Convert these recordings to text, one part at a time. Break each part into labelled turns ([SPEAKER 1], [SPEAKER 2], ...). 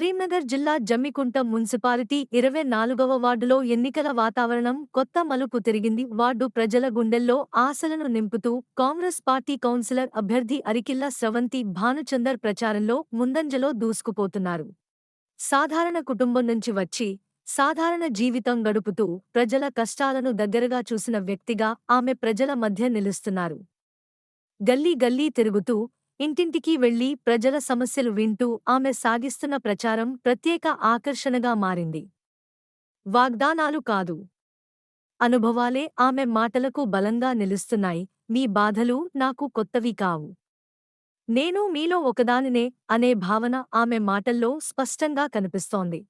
[SPEAKER 1] కరీంనగర్ జిల్లా జమ్మికుంట మున్సిపాలిటీ ఇరవై నాలుగవ వార్డులో ఎన్నికల వాతావరణం కొత్త మలుపు తిరిగింది. వార్డు ప్రజల గుండెల్లో ఆశలను నింపుతూ కాంగ్రెస్ పార్టీ కౌన్సిలర్ అభ్యర్థి అరికిల్ల స్రవంతి భానుచందర్ ప్రచారంలో ముందంజలో దూసుకుపోతున్నారు. సాధారణ కుటుంబం నుంచి వచ్చి సాధారణ జీవితం గడుపుతూ ప్రజల కష్టాలను దగ్గరగా చూసిన వ్యక్తిగా ఆమె ప్రజల మధ్య నిలుస్తున్నారు. గల్లీ గల్లీ తిరుగుతూ ఇంటింటికి వెళ్ళి ప్రజల సమస్యలు వింటూ ఆమె సాగిస్తున్న ప్రచారం ప్రత్యేక ఆకర్షణగా మారింది. వాగ్దానాలు కాదు. అనుభవాలే ఆమె మాటలకు బలంగా నిలుస్తున్నాయి. మీ బాధలు నాకు కొత్తవి కావు. నేను మీలో ఒకదానినే అనే భావన ఆమె మాటల్లో స్పష్టంగా కనిపిస్తోంది.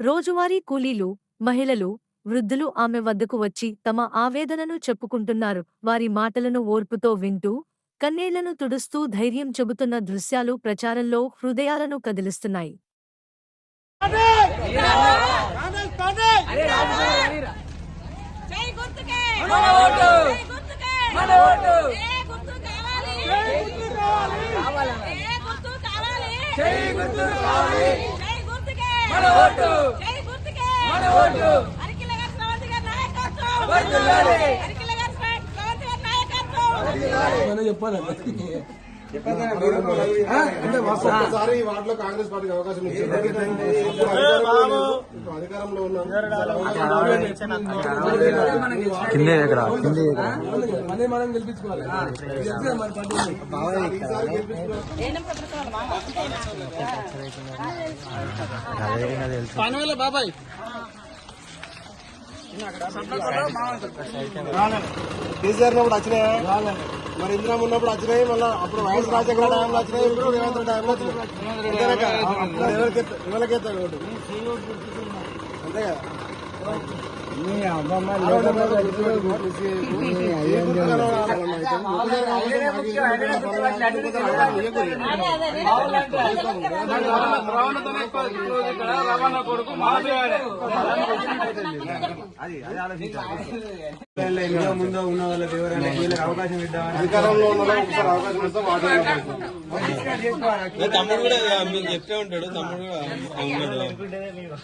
[SPEAKER 1] రోజువారీ కూలీలు మహిళలు వృద్ధులు ఆమె వద్దకు వచ్చి తమ ఆవేదనను చెప్పుకుంటున్నారు. వారి మాటలను ఓర్పుతో వింటూ కన్నీళ్ళను తుడుస్తూ ధైర్యం చెబుతున్న దృశ్యాలు ప్రచారంలో హృదయాలను కదిలిస్తున్నాయి
[SPEAKER 2] మన ఓటు.
[SPEAKER 3] నాయకత్వం
[SPEAKER 4] ఒక్కసారి ఈ వార్డులో కాంగ్రెస్ పార్టీకి అవకాశం అధికారంలో
[SPEAKER 5] కిందే దగ్గర కిందే దగ్గర
[SPEAKER 4] మళ్ళీ మనం గెలిపించుకోవాలి. బాబాయ్. కేసీఆర్ ఉన్నప్పుడు వచ్చినాయా? మరి ఇందిరా ఉన్నప్పుడు వచ్చినాయి? మళ్ళీ అప్పుడు వైఎస్ రాజశేఖర టైంలో వచ్చినాయి? ఇప్పుడు రేవంత్ రెడ్డి టైంలో వచ్చినాయి? అంతేనా? కదా? ఓటు? అంతే కదా?
[SPEAKER 6] ముందు ఉన్న వాళ్ళకి ఎవరైనా అవకాశం ఇద్దామని
[SPEAKER 4] అధికారంలో ఉన్న ఒకసారి అవకాశం ఇస్తాం
[SPEAKER 6] తమ్ముడు కూడా మీకు చెప్తే ఉంటాడు తమ్ముడు కూడా